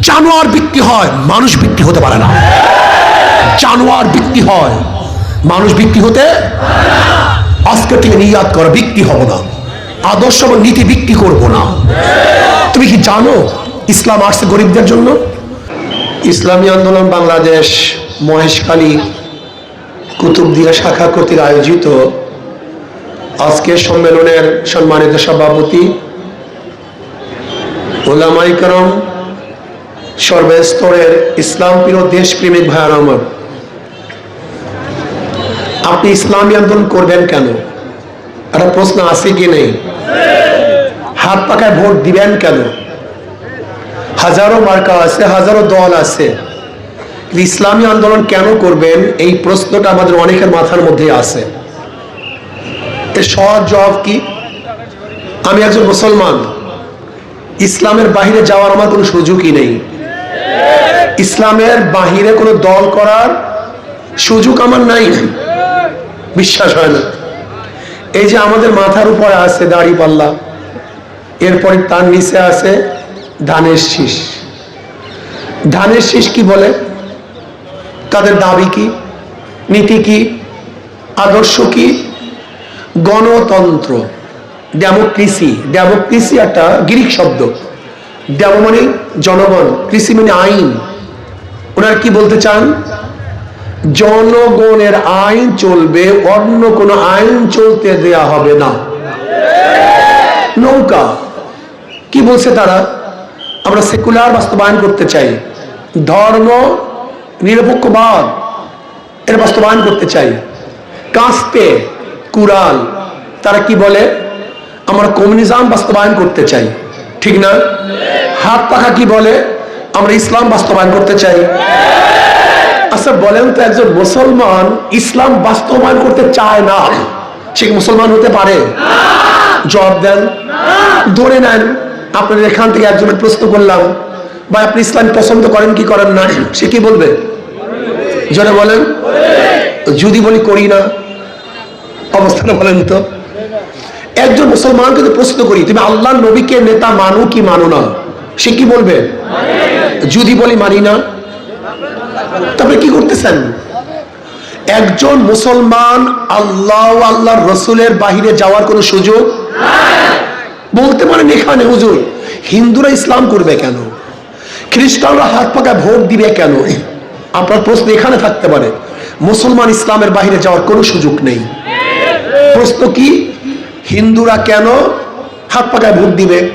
জানোয়ার বিক্রি হয়, মানুষ বিক্রি হতে পারে না। জানোয়ার বিক্রি হয়, মানুষ বিক্রি হতে আজকে থেকে নিয়াদ করো, বিক্রি হব না। আদর্শ এবং নীতি বিক্রি করব না। তুমি কি জানো ইসলাম আসছে গরিবদের জন্য? ইসলামী আন্দোলন বাংলাদেশ মহেশখালী কুতুবদিয়া শাখা কর্তৃক আয়োজিত আজকের সম্মেলনের সম্মানিত সভাপতি ওলামাই করম সর্বস্তরের ইসলাম প্রিয় দেশপ্রেমিক ভাইয়ার আমার। আপনি ইসলামী আন্দোলন করবেন কেন? একটা প্রশ্ন আছে কি নেই? হাত পাকায় ভোট দিবেন কেন? হাজারো মার্কা আছে, হাজারো দল আছে। ইসলামী আন্দোলন কেন করবেন? এই প্রশ্নটা আমাদের অনেকের মাথার মধ্যে আছে। এর সহজ জবাব কি? আমি একজন মুসলমান। ইসলামের বাহিরে যাওয়ার আমার কোনো সুযোগই নেই। ইসলামের বাহিরে কোনো দল করার সুযোগ আমার নাই। বিশ্বাস হয় না। এই যে আমাদের মাথার উপরে আছে দাড়ি পাল্লা, এরপরে তার নিচে আছে ধানের শীষ। ধানের শীষ কি বলে? তাদের দাবি কি? নীতি কি? আদর্শ কি? গণতন্ত্র। ডেমোক্রেসি। ডেমোক্রেসি একটা গ্রিক শব্দ। ডেমো মানে জনগণ কৃষি মানে আইন, ওনারা কি বলতে চান? জনগণের আইন চলবে, অন্য কোনো আইন চলতে দেয়া হবে না। নৌকা, কি বলছে তারা? আমরা সেকুলার বাস্তবায়ন করতে চাই। ধর্ম, নিরপেক্ষবাদ, এর বাস্তবায়ন করতে চাই। কাস্তে, কুরাল, তারা কি বলে? আমরা কমিউনিজম বাস্তবায়ন করতে চাই। ঠিক না? হাত পাখা কি বলে? আমরা ইসলাম বাস্তবায়ন করতে চাই। আচ্ছা বলেন তো একজন মুসলমান ইসলাম বাস্তবায়ন করতে চায় না, সে মুসলমান হতে পারে? জবাব দেন। ধরে নেন আপনাদের এখান থেকে একজনের প্রশ্ন করলাম বা আপনি ইসলাম পছন্দ করেন কি করেন না? সে কি বলবে? জোরে বলেন। যদি বলি করি না, অবস্থাটা বলেন তো। একজন মুসলমানকে প্রশ্ন করি, তুমি আল্লাহ নবীকে নেতা মানো কি মানো না? সে কি বলবে? যদি বলি মানি না তবে কি করতেছেন? একজন মুসলমান আল্লাহ আল্লাহর রসুলের বাহিরে যাওয়ার কোনো সুযোগ বলতে পারেন এখানে, হুজুর। হিন্দুরা ইসলাম করবে কেন? খ্রিস্টানরা হাত পাকায় ভোট দিবে কেন? আপনার প্রশ্ন এখানে থাকতে পারে। মুসলমান ইসলামের বাহিরে যাওয়ার কোনো সুযোগ নেই। প্রশ্ন কি? হিন্দুরা কেন হাত পাকায় ভোট দিবে?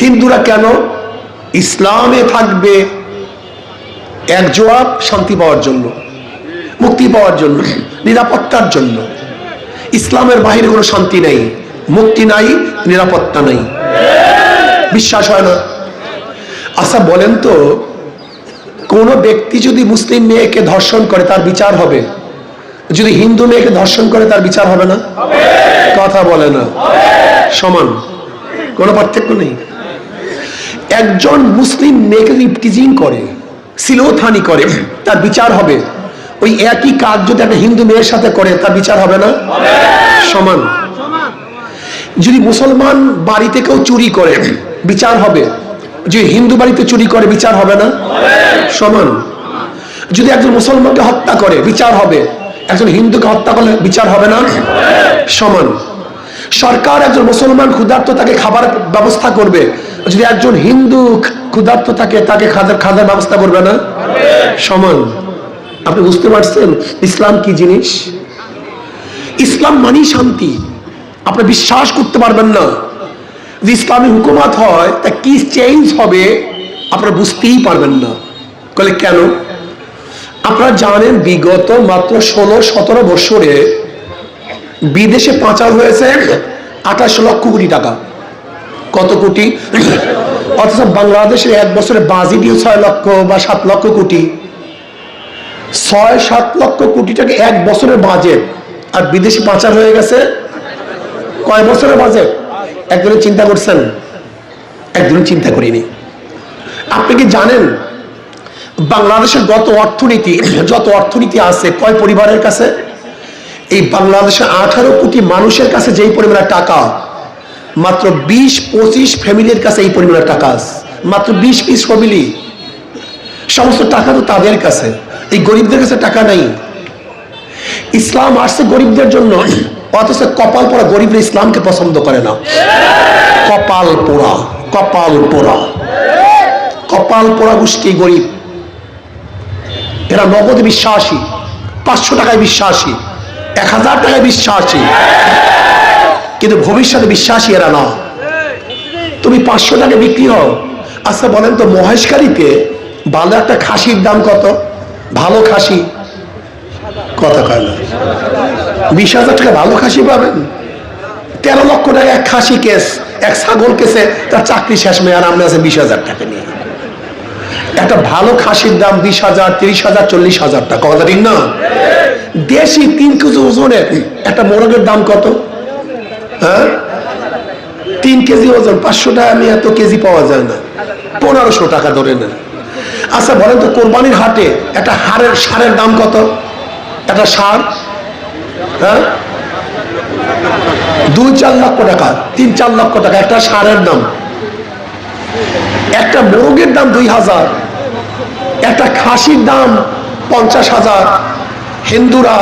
হিন্দুরা কেন ইসলামে থাকবে এক জবাব শান্তি পাওয়ার জন্য মুক্তি পাওয়ার জন্য নিরাপত্তার জন্য। ইসলামের বাহিরে কোনো শান্তি নেই মুক্তি নাই নিরাপত্তা নেই। বিশ্বাস হয় না। আচ্ছা বলেন তো কোন ব্যক্তি যদি মুসলিম মেয়েকে ধর্ষণ করে তার বিচার হবে? যদি হিন্দু মেয়েকে ধর্ষণ করে তার বিচার হবে না? কথা বলে না। সমান। কোনো পার্থক্য নেই? একজন মুসলিম মেয়েকে টিজিং করে, সিলোথানি করে, তার বিচার হবে। ওই একই কাজ যদি একটা হিন্দু মেয়ের সাথে করে, তার বিচার হবে না? সমান। যদি মুসলমান বাড়িতে কেউ চুরি করে, বিচার হবে। যদি হিন্দু বাড়িতে চুরি করে, বিচার হবে না? সমান। যদি একজন মুসলমানকে হত্যা করে, বিচার হবে। একজন হিন্দুকে হত্যা করলে বিচার হবে না? সমান। সরকার একজন মুসলমান ক্ষুধার্ত তাকে খাবার ব্যবস্থা করবে। যদি একজন হিন্দু ক্ষুধার্ত থাকে তাকে খাদার খাদার ব্যবস্থা করবে না? সমান। আপনি বুঝতে পারছেন ইসলাম কি জিনিস? ইসলাম মানি শান্তি। আপনি বিশ্বাস করতে পারবেন না। যে ইসলামী হুকুমাত হয় তা কি চেঞ্জ হবে আপনারা বুঝতেই পারবেন না। বলে কেন? আপনারা জানেন বিগত মাত্র ষোলো সতেরো বছরে বিদেশে পাচার হয়েছে আঠাশ লক্ষ কোটি টাকা। কত কোটি? অথচ বাংলাদেশের এক বছরে বাজেটই ছয় লক্ষ বা সাত লক্ষ কোটি। ছয়, সাত লক্ষ কোটি টাকা এক বছরের বাজেট। আর বিদেশি পাচার হয়ে গেছে কয় বছরের বাজেট? একজনের চিন্তা করছেন একজনের চিন্তা করিনি। আপনি কি জানেন, বাংলাদেশের গত অর্থনীতি, যত অর্থনীতি আছে, কয় পরিবারের কাছে? এই বাংলাদেশের আঠারো কোটি মানুষের কাছে যেই পরিমাণে টাকা মাত্র বিশ, পঁচিশ ফ্যামিলির কাছে এই পরিমাণের টাকা আছে। মাত্র বিশ পিস ফ্যামিলি সমস্ত টাকা তো তাদের কাছে। এই গরিবদের কাছে টাকা নেই। ইসলাম আসছে গরিবদের জন্য, অথচ কপাল পোড়া গরিবরা ইসলামকে পছন্দ করে না। কপাল পোড়া কপাল পোড়া। কপাল পোড়া গোষ্ঠী গরিব। এরা নগদে বিশ্বাসী। পাঁচশো টাকায় বিশ্বাসী। এক হাজার টাকায় বিশ্বাসী। কিন্তু ভবিষ্যতে বিশ্বাসী এরা না। তুমি পাঁচশো টাকা বিক্রি হও। আচ্ছা বলেন তো মহেশকারীতে ভালো একটা খাসির দাম কত? ভালো খাসি? কথা কয় না। বিশ হাজার টাকা ভালো খাসি পাবেন? তেরো লক্ষ টাকা এক খাসি কেস, এক ছাগল কেসে তার চাকরি শেষ মেয়ার আমরা আছে বিশ হাজার টাকা নিয়ে। একটা ভালো খাসির দাম বিশ হাজার, তিরিশ হাজার, চল্লিশ হাজার টাকা। কথা ঠিক না? দেশি তিন কেজি ওজনের একটা মোরগের দাম কত? হ্যাঁ? তিন কেজি ওজন, পাঁচশো টাকা আমি এত কেজি পাওয়া যায় না। পনেরোশো টাকা ধরে নেন। আচ্ছা বলেন তো, কোরবানির হাটে একটা হাড়ের সারের দাম কত? একটা সার? হ্যাঁ? দুই, চার লক্ষ টাকা, তিন, চার লক্ষ টাকা, একটা সারের দাম। একটা মোরগের দাম দুই হাজার, একটা খাসির দাম পঞ্চাশ হাজার। হিন্দুরা,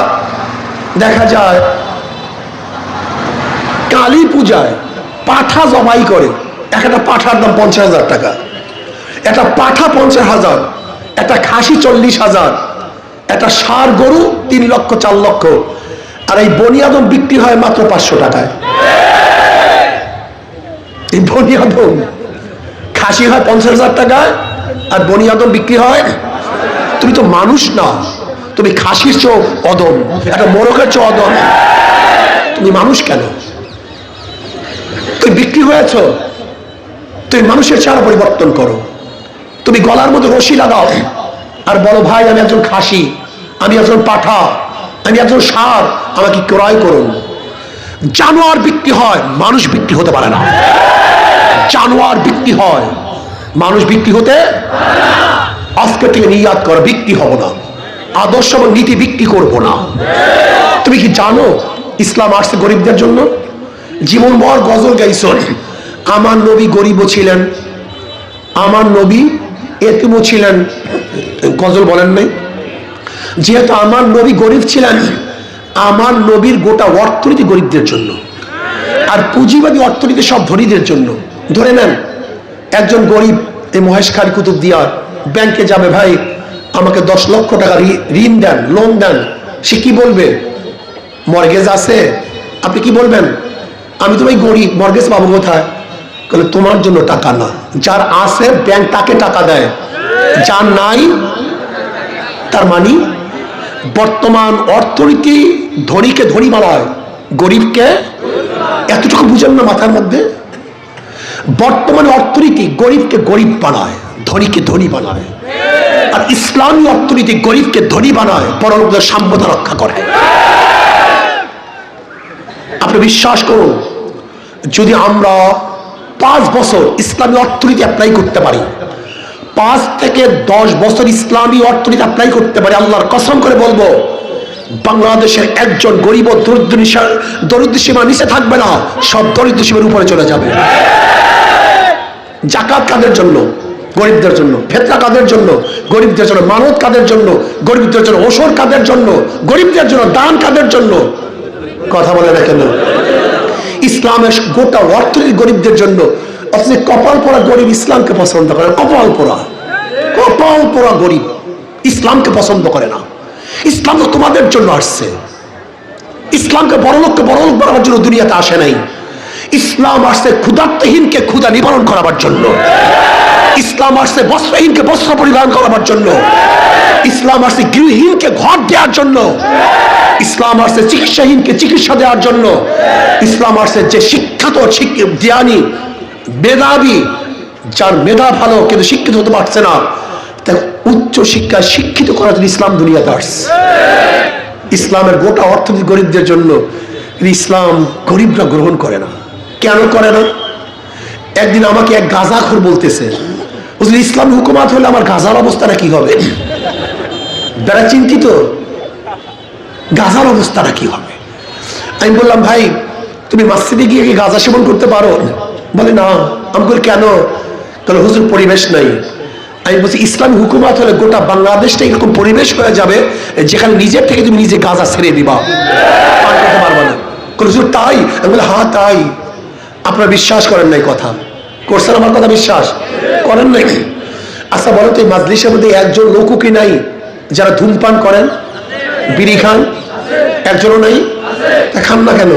দেখা যায় কালী পূজায় পাঠা জমাই করে। একটা পাঠার দাম পঞ্চাশ হাজার টাকা। একটা পাঠা পঞ্চাশ হাজার, একটা খাসি চল্লিশ হাজার, একটা সার গরু তিন লক্ষ, চার লক্ষ। আর এই বনিয়াদম বিক্রি হয় মাত্র পাঁচশো টাকায়। এই বনিয়াদম খাসি হয় পঞ্চাশ হাজার টাকায়, আর বনিয়াদম বিক্রি হয় তুমি তো মানুষ না। তুমি খাসির চোখ অদম একটা মোরগের চোখ অদম তুমি মানুষ কেন? তুমি বিক্রি হয়েছ, তুমি মানুষের চেহারা পরিবর্তন করো। তুমি গলার মধ্যে রশি লাগাও, আর বলো, ভাই, আমি একজন খাসি, আমি একজন পাঠা, আমি একজন সার, আমাকে ক্রয় করুন। জানোয়ার বিক্রি হয়, মানুষ বিক্রি হতে পারে না। জানোয়ার বিক্রি হয়, মানুষ বিক্রি হতে আজকে থেকে নিয়াদ করো, বিক্রি হব না। আদর্শ এবং নীতি বিক্রি করব না। তুমি কি জানো, ইসলাম আসছে গরিবদের জন্য? জীবনভর গজল গাইছন আমার নবী গরিবও ছিলেন, আমার নবী এতিমও ছিলেন। গজল বলেন নাই। যেহেতু আমার নবী গরিব ছিলেন, আমার নবীর গোটা অর্থনীতি গরিবদের জন্য। আর পুঁজিবাদী অর্থনীতি সব ধনীদের জন্য। ধরে নেন, একজন গরিব, এই মহেশ খান কুতুব দিয়ার, ব্যাংকে যাবে, ভাই, আমাকে দশ লক্ষ টাকা ঋণ দেন লোন দেন। সে কি বলবে? মর্গেজ আছে? আপনি কি বলবেন? আমি তো ভাই গরিব, মর্গেজ পাবো কোথায় বলে তোমার জন্য টাকা না। যার আছে ব্যাংক তাকে টাকা দেয়। যার নাই, তার মানে বর্তমান অর্থনীতি ধনীকে ধনী বানায়, গরিবকে এতটুকু বুঝেন না মাথার মধ্যে? বর্তমানে অর্থনীতি গরিবকে গরিব বানায়, ধনীকে ধনী বানায়। আর ইসলামী অর্থনীতি গরিবকে ধনী বানায়, পরলোকদের সাম্যতা রক্ষা করে। আপনি বিশ্বাস করুন। যদি আমরা পাঁচ বছর ইসলামী অর্থনীতি অ্যাপ্লাই করতে পারি, পাঁচ থেকে দশ বছর ইসলামী অর্থনীতি অ্যাপ্লাই করতে পারি, আল্লাহর কসম করে বলব, বাংলাদেশের একজন গরিব দরিদ্র দরিদ্র সীমা নিচে থাকবে না, সব দরিদ্র সীমার উপরে চলে যাবে। জাকাত কাদের জন্য? গরিবদের জন্য। ফেতরা কাদের জন্য? গরিবদের জন্য মানত কাদের জন্য? গরিবদের জন্য ওসর কাদের জন্য? গরিবদের জন্য দান কাদের জন্য? কথা বলে না। কেন ইসলামের গোটা অর্থনীতি গরিবদের জন্য। অথচ কপাল পোড়া গরিব ইসলামকে পছন্দ করে কপাল পোড়া। কপাল পোড়া গরিব ইসলামকে পছন্দ করে না। ইসলাম তো তোমাদের জন্য আসছে। ইসলামকে বড় লোককে বড় লোক বানাবার জন্য দুনিয়াতে আসে নাই। ইসলাম আসছে ক্ষুধার্তহীনকে ক্ষুধা নিবারণ করাবার জন্য। ইসলাম আসছে বস্ত্রহীনকে বস্ত্র পরিধান করাবার জন্য। ইসলাম আসছে গৃহহীনকে ঘর দেওয়ার জন্য। ইসলাম আসছে চিকিৎসাহীনকে চিকিৎসা দেওয়ার জন্য। ইসলাম আসছে যে শিক্ষাত, শিক- জ্ঞানী, মেধাবী, যার মেধা ভালো কিন্তু শিক্ষিত হতে পারছে না, তাকে উচ্চ শিক্ষায় শিক্ষিত করার জন্য ইসলাম দুনিয়াতে আসছে। ইসলামের গোটা অর্থনীতি গরিবদের জন্য ইসলাম গরিবরা গ্রহণ করে না। কেন করে না? একদিন আমাকে এক গাজাখোর বলতেছে বুঝলি ইসলাম হুকুমাত হলে আমার গাঁজার অবস্থাটা কি হবে? বেড়া চিন্তিত গাজার অবস্থাটা কি হবে? আমি বললাম, ভাই, তুমি মাসজিদে গিয়ে কি গাঁজা সেবন করতে পারো? বলে, না। আমি বলি, কেন? তাহলে হুজুর, পরিবেশ নাই। আমি বলছি, ইসলামী হুকুমাত হলে গোটা বাংলাদেশটা এরকম পরিবেশ হয়ে যাবে যেখানে নিজের থেকে তুমি নিজে গাঁজা ছেড়ে দিবা। পারবা না। হুজুর, তাই? আমি বলি হ্যাঁ তাই। আপনারা বিশ্বাস করেন নাই কথা। করছেন আমার কথা বিশ্বাস? করেন নাই। আচ্ছা বলেন তো, এই মাজলিসের মধ্যে একজন লোকও কি নাই যারা ধূমপান করেন? বিড়ি খান? একজনও নাই? খান না কেন?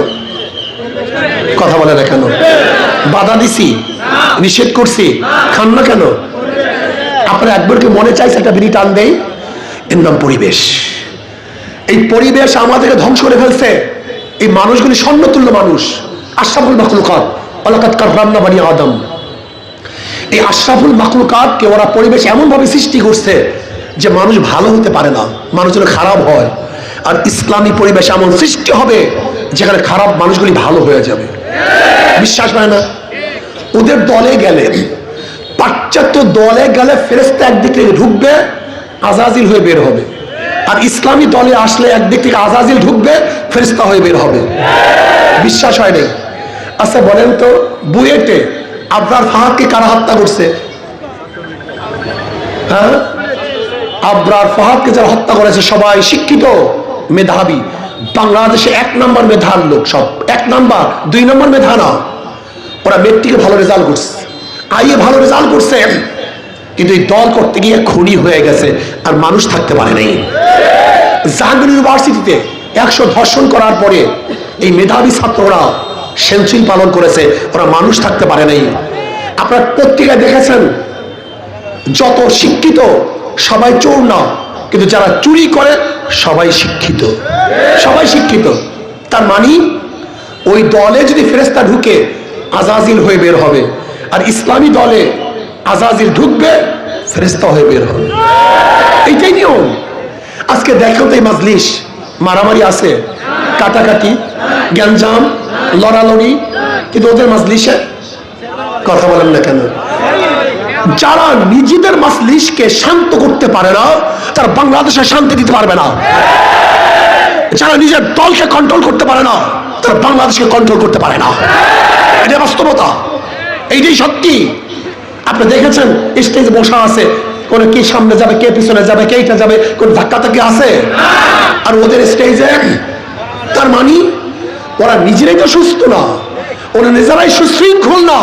কথা বলে না কেন? বাধা দিছি, নিষেধ করছি, খান না কেন? আপনার একবারকে মনে চাইছে একটা বিড়ি টান দেই? এর নাম পরিবেশ। এই পরিবেশ আমাদেরকে ধ্বংস করে ফেলছে। এই মানুষগুলি স্বর্ণতুল্য মানুষ। আশরাফুল মাকলুকাত আলাকাত কার্রামনা বানি আদম। এই আশরাফুল মাকলুকাতকে ওরা পরিবেশ এমনভাবে সৃষ্টি করছে যে মানুষ ভালো হতে পারে না, মানুষ যেন খারাপ হয়। আর ইসলামী পরিবেশ এমন সৃষ্টি হবে যেখানে খারাপ মানুষগুলি ভালো হয়ে যাবে। বিশ্বাস হয় না? ওদের দলে গেলে, পাশ্চাত্য দলে গেলে ফেরেস্তা একদিক থেকে ঢুকবে, আজাজিল হয়ে বের হবে। আর ইসলামী দলে আসলে একদিক থেকে আজাজিল ঢুকবে ফেরেস্তা হয়ে বের হবে। বিশ্বাস হয় নাই? আচ্ছা বলেন তো, বুয়েটে আবরার ফাহাদকে কারা হত্যা করছে? হ্যাঁ? আবরার ফাহাদকে যারা হত্যা করেছে, সবাই শিক্ষিত মেধাবী। বাংলাদেশে এক নম্বর মেধার লোক সব। এক নাম্বার, দুই নম্বর মেধা না। ওরা মেট্রিকে ভালো রেজাল্ট করছে। আইয়ে ভালো রেজাল্ট করছে কিন্তু এই দল করতে গিয়ে খুনি হয়ে গেছে আর মানুষ থাকতে পারে নাই। জাহাঙ্গীর ইউনিভার্সিটিতে একশো ধর্ষণ করার পরে এই মেধাবী ছাত্ররা সেঞ্চুরি পালন করেছে, ওরা মানুষ থাকতে পারে নাই। আপনার পত্রিকায় দেখেছেন, যত শিক্ষিত সবাই চোর না, কিন্তু যারা চুরি করে, সবাই শিক্ষিত। সবাই শিক্ষিত। তার মানে ওই দলে যদি ফেরেস্তা ঢুকে, আজাজিল হয়ে বের হবে। আর ইসলামী দলে আজাজিল ঢুকবে ফেরেস্তা হয়ে বের হবে। এইটাই নিয়ম। আজকে দেখো তো এই মাজলিস, মারামারি আছে, কাটাকাটি, গ্যাঞ্জাম, লড়ালড়ি, কিন্তু ওদের মাজলিসে কথা বলেন না কেন? যারা নিজেদের মাজলিসকে শান্ত করতে পারে না, তারা বাংলাদেশে শান্তি দিতে পারবে না। যারা নিজের দলকে কন্ট্রোল করতে পারে না, তারা বাংলাদেশকে কন্ট্রোল করতে পারে না। এটা বাস্তবতা। এইটাই সত্যি। আপনি দেখেছেন স্টেজে বসা আছে, কোন কে সামনে যাবে, কে পিছনে যাবে, কে এটা যাবে, কোন ধাক্কা ধাক্কি আছে? আর ওদের স্টেজে তার মানে ওরা নিজেরাই তো সুস্থ না, ওরা নিজেরাই সুশৃঙ্খল না।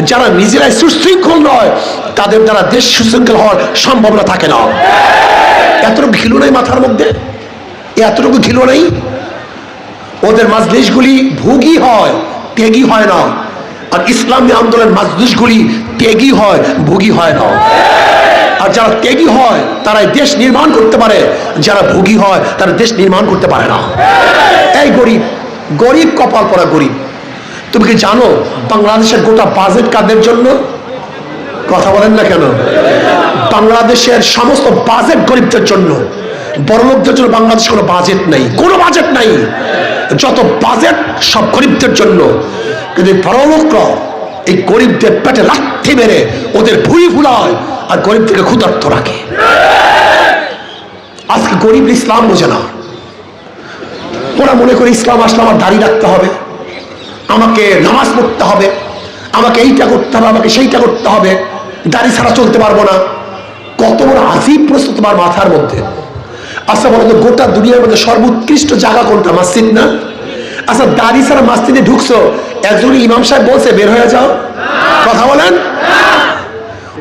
যারা নিজেরাই সুশৃঙ্খল নয়, তাদের দ্বারা দেশ সুশৃঙ্খল হওয়ার সম্ভাবনা থাকে না। এতটুকু ঘিলু নাই মাথার মধ্যে? এতটুকু ঘিলু নেই? ওদের মাজলিশগুলি ভুগি হয়, ত্যাগী হয় না। আর ইসলামী আন্দোলনের মাজলিশগুলি ত্যাগী হয়, ভুগি হয় না। আর যারা ত্যাগী হয় তারা এই দেশ নির্মাণ করতে পারে। যারা ভুগি হয়, তারা দেশ নির্মাণ করতে পারে না। এই গরিব গরিব কপাল পরা গরিব। তুমি কি জানো বাংলাদেশের গোটা বাজেট কাদের জন্য? কথা বলেন না কেন? বাংলাদেশের সমস্ত বাজেট গরিবদের জন্য। বড়লোকদের জন্য বাংলাদেশ কোনো বাজেট নেই। কোনো বাজেট নাই। যত বাজেট সব গরিবদের জন্য। কিন্তু বড়লোকরা এই গরিবদের পেটে লাথি মেরে ওদের ভুঁড়ি ফুলায় আর গরিবদেরকে ক্ষুধার্ত রাখে। আজকে গরিব ইসলাম বোঝে না। ওরা মনে করে ইসলাম আসলে আমার দাঁড়িয়ে রাখতে হবে। আমাকে নামাজ পড়তে হবে, আমাকে এইটা করতে হবে, আমাকে সেইটা করতে হবে, দাড়ি ছাড়া চলতে পারব না। কত বড় আজিব প্রশ্ন তোমার মাথার মধ্যে। আচ্ছা বলো তো, গোটা দুনিয়ার মধ্যে সর্বোৎকৃষ্ট জায়গা কোনটা, মসজিদ না? আচ্ছা দাড়ি ছাড়া মসজিদে ঢুকছো, একজন ইমাম সাহেব বলছে, বের হয়ে যাও। কথা বলেন?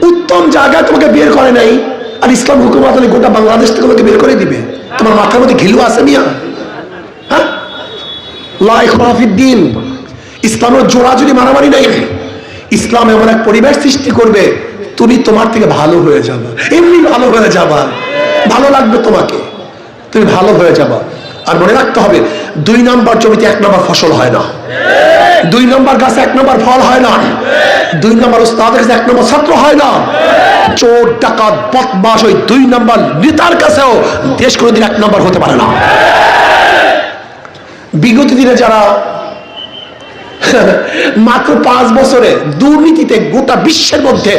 উত্তম জায়গা তোমাকে বের করে নাই, আর ইসলাম হুকুমাত গোটা বাংলাদেশ থেকে তোমাকে বের করে দিবে। তোমার মাথার মধ্যে ঘিলু আছে মিয়া? হ্যাঁ? লাইফ দিন ইসলামের জোড়া যদি মারামারি নাই ইসলাম এমন এক পরিবেশ সৃষ্টি করবে, তুমি তোমার থেকে ভালো হয়ে যাবে। এমনি ভালো হয়ে যাবা। ভালো লাগবে তোমাকে। তুমি ভালো হয়ে যাবা। আর মনে রাখতে হবে, দুই নম্বর জমিতে এক নম্বর ফসল হয় না। দুই নম্বর গাছে এক নম্বর ফল হয় না। দুই নম্বর ওস্তাদের কাছে এক নম্বর ছাত্র হয় না। চোর, ডাকাত বদমাস ওই দুই নম্বর নেতার কাছেও দেশ কোনোদিন এক নম্বর হতে পারে না। বিগত দিনে যারা মাত্র পাঁচ বছরে দুর্নীতিতে গোটা বিশ্বের মধ্যে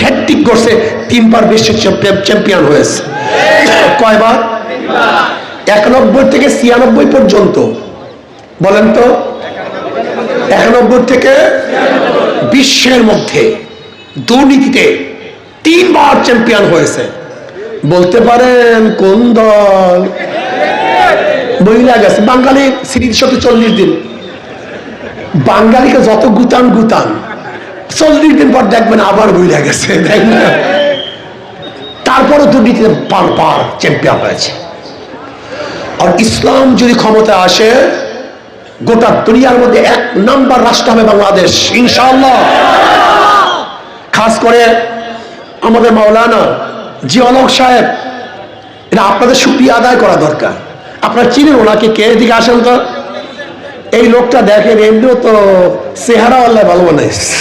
হ্যাট্রিক করছে, তিনবার বিশ্ব চ্যাম্পিয়ন হয়েছে। কয়বার? একানব্বই থেকে ছিয়ানব্বই পর্যন্ত। বলেন তো। একানব্বই থেকে বিশ্বের মধ্যে দুর্নীতিতে তিনবার চ্যাম্পিয়ন হয়েছে। বলতে পারেন কোন দল? বইলা গেছে। বাঙালি সিরিজ শত চল্লিশ দিন। বাঙালিকে যত গুতান গুতান। চল্লিশ দিন পর দেখবেন আবার বইলা গেছে, তাই না? তারপরে দুর্নীতিতে পার পার চ্যাম্পিয়ন হয়েছে। আর ইসলাম যদি ক্ষমতা আসে, গোটা দুনিয়ার মধ্যে এক নাম্বার রাষ্ট্র হবে বাংলাদেশ, ইনশাআল্লাহ। খাস করে আমাদের মাওলানা জিয়ালক সাহেব, এটা আপনাদের সুক্রিয়া আদায় করা দরকার। আপনার চিনেন ওনাকে, কে এদিকে আসেন তো? এই লোকটা দেখেন, এমনিও তো চেহারা আল্লাহ ভালো বানাইছে।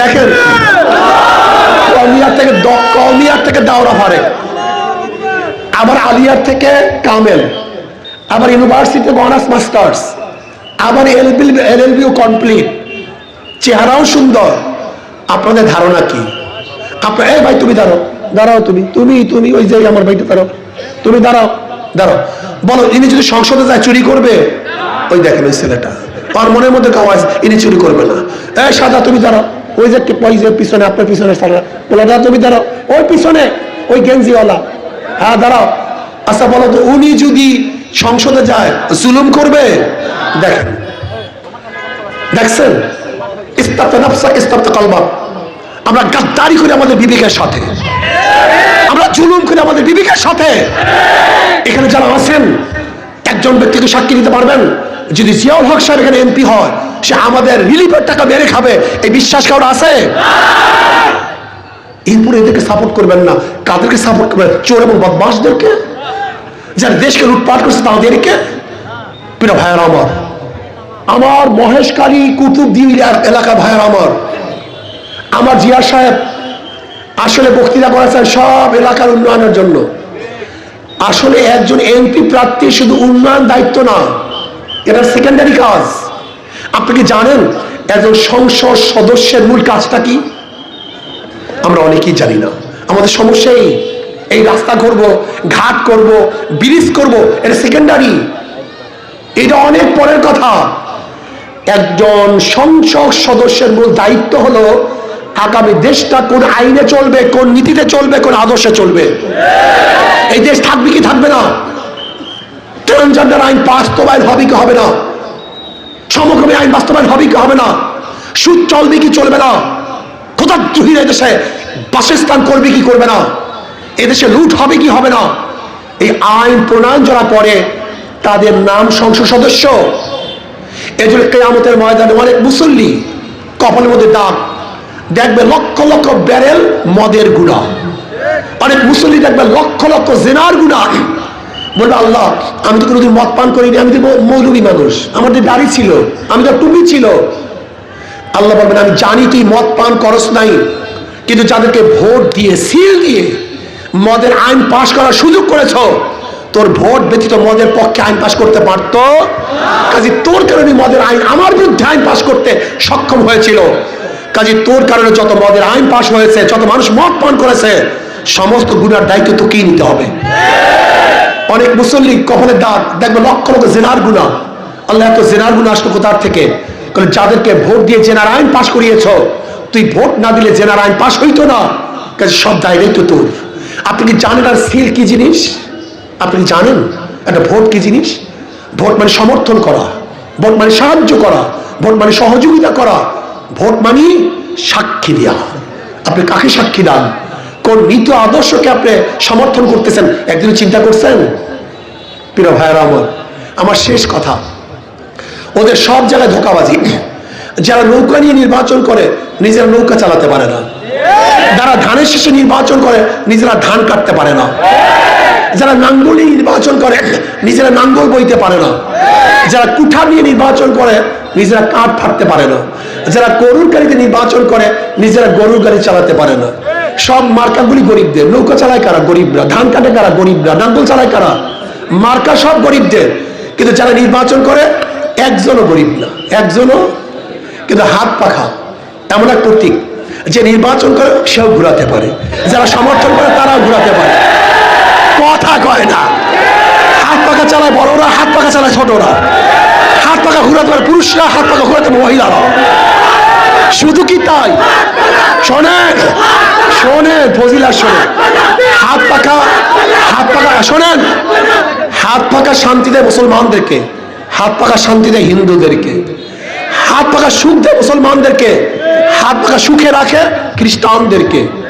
দেখেন কমিয়ার থেকে কমিয়ার থেকে দাওরা ফারে আবার আলিয়ার থেকে কামেল। আবার ইউনিভার্সিটি অনার্স মাস্টার্স। আবার এলবিল এলএলবিও কমপ্লিট। চেহারাও সুন্দর। আপনাদের ধারণা কি? আপনার এই ভাই, তুমি দাঁড়াও। দাঁড়াও তুমি। তুমি তুমি, ওই যে আমার ভাইটা দাঁড়াও। তুমি দাঁড়াও। বলো, ইনি যদি সংসদে যায় চুরি করবে? ওই দেখেন ওই ছেলেটা। আর মনের মধ্যে ইনি চুরি করবে না। সাদা তুমি দাঁড়াও। ওই যে পিছনে, আপনার পিছনে সাদা তুমি দাঁড়াও। ওই পিছনে, ওই গেঞ্জিওয়ালা। হ্যাঁ দাঁড়াও। আচ্ছা বলো তো, উনি যদি সংসদে যায়, জুলুম করবে? দেখেন। দেখছেন? নফসা কলবা। আমরা গাদ্দারি করি আমাদের বিবেকের সাথে। জুলুম করি আমাদের বিবেকের সাথে। এখানে যারা আছেন, একজন ব্যক্তিকে সাক্ষী দিতে পারবেন। যদি জিয়াউল হক সাহেব এখানে এমপি হয়, সে আমাদের রিলিফের টাকা মেরে খাবে। এই বিশ্বাস কারোর আছে? এরপরে এদেরকে সাপোর্ট করবেন না। কাদেরকে সাপোর্ট করবেন? চোর এবং বদমাসদেরকে যারা দেশকে লুটপাট করছে তাদেরকে? প্রিয় ভাইয়ের আমার আমার মহেশকালী কুতুবদ্বীপ এলাকা ভাইয়ের আমার আমার জিয়া সাহেব আসলে বক্তৃতা করেছেন সব এলাকার উন্নয়নের জন্য। আসলে একজন এমপি প্রার্থী শুধু উন্নয়ন দায়িত্ব না, এটা সেকেন্ডারি কাজ। আপনি কি জানেন একজন সংসদ সদস্যের মূল কাজটা কি? আমরা অনেকেই জানি না। আমাদের সমস্যা এই এই রাস্তা করব, ঘাট করব ব্রিজ করব, এটা সেকেন্ডারি এটা অনেক পরের কথা। একজন সংসদ সদস্যের মূল দায়িত্ব হলো আগামী দেশটা কোন আইনে চলবে, কোন নীতিতে চলবে, কোন আদর্শে চলবে? এই দেশ থাকবে কি থাকবে না? ট্রান্সজেন্ডার আইন বাস্তবায়ন হবে কি হবে না? সমক্রমী আইন বাস্তবায়ন হবে কি হবে না? সুদ চলবে কি চলবে না? ক্ষুদাদ্রোহীরা এদেশে বাসস্থান করবে কি করবে না? এদেশে লুট হবে কি হবে না? এই আইন প্রণয়ন যারা করে, তাদের নাম সংসদ সদস্য। এজন্য কেয়ামতের ময়দানে অনেক মুসল্লি কপালের মধ্যে দাগ দেখবে লক্ষ লক্ষ ব্যারেল মদের গুণা। অনেক মুসল্লি দেখবে লক্ষ লক্ষ জেনার গুণা। বলবে, আল্লাহ, আমি তো কোনোদিন মদ পান করিনি, আমি তো মৌলবী মানুষ। আমার তো দাড়ি ছিল, আমি তো টুপি ছিল। আল্লাহ বলবেন, আমি জানি তুই মদ পান করস নাই, কিন্তু যাদেরকে ভোট দিয়ে, সিল দিয়ে মদের আইন পাশ করার সুযোগ করেছ, তোর ভোট ব্যতীত মদের পক্ষে আইন পাশ করতে পারতো? কাজে তোর কারণে মদের আইন আমার বিরুদ্ধে আইন পাশ করতে সক্ষম হয়েছিল। কাজে তোর কারণে যত মদের আইন পাশ হয়েছে, যত মানুষ মদ পান করেছে, সমস্ত গুণার দায়িত্ব তোকেই নিতে হবে। অনেক মুসল্লি কখনো দাঁত দেখবে লক্ষ লক্ষ জেনার গুণা আল্লাহ এত জেনার গুণা আসলো কোথার থেকে? কারণ যাদেরকে ভোট দিয়ে জেনার আইন পাশ করিয়েছ, তুই ভোট না দিলে জেনার আইন পাশ হইতো না। কাজে, সব দায়িত্ব তোর। আপনি কি জানেন আর সিল কি জিনিস? আপনি জানেন? একটা ভোট কি জিনিস? ভোট মানে সমর্থন করা, ভোট মানে সাহায্য করা, ভোট মানে সহযোগিতা করা। ভোট মানে সাক্ষী দেওয়া আপনি কাকে সাক্ষী দেন? কোন নীতি আদর্শকে আপনি সমর্থন করতেছেন? একদিন চিন্তা করছেন? প্রিয় ভাইয়েরা আমার আমার শেষ কথা, ওদের সব জায়গায় ধোকাবাজি। যারা নৌকা নিয়ে নির্বাচন করে, নিজেরা নৌকা চালাতে পারে না। যারা ধানের শেষে নির্বাচন করে, নিজেরা ধান কাটতে পারে না। যারা নাঙ্গল নির্বাচন করে, নিজেরা নাঙ্গল বইতে পারে না। যারা কুঠা নিয়ে নির্বাচন করে নিজেরা কাঠ ফাটতে পারে না। যারা গরুর গাড়িতে নির্বাচন করে, নিজেরা গরুর গাড়ি চালাতে পারে না। সব মার্কাগুলি গরিবদের। নৌকা চালায় কারা? গরিবরা। ধান কাটে কারা? গরিবরা। নাঙ্গল চালায় কারা? মার্কা সব গরিবদের। কিন্তু যারা নির্বাচন করে, একজনও গরিব না। একজনও কিন্তু হাত পাখা। এমন এক প্রতীক। যে নির্বাচন করে, সেও ঘুরাতে পারে। যারা সমর্থন করে, তারাও ঘুরাতে পারে। কথা কয় না। হাত পাখা চালায় বড়রা, হাত পাখা চালায় ছোটরা। পাখা ঘুরাতে পারে পুরুষরা হাত পাখা ঘুরাতে পারে মহিলারা। শুধু কি তাই? শোনেন শোনেন ফজিলা শোনেন। হাত পাখা হাত পাখা শোনেন। হাত পাখা শান্তি দেয় মুসলমানদেরকে, হাত পাখা শান্তি দেয় হিন্দুদেরকে। হাত পাখা সুখ দেয় মুসলমানদেরকে, হাত পাখা সুখে রাখে খ্রিস্টানদেরকে।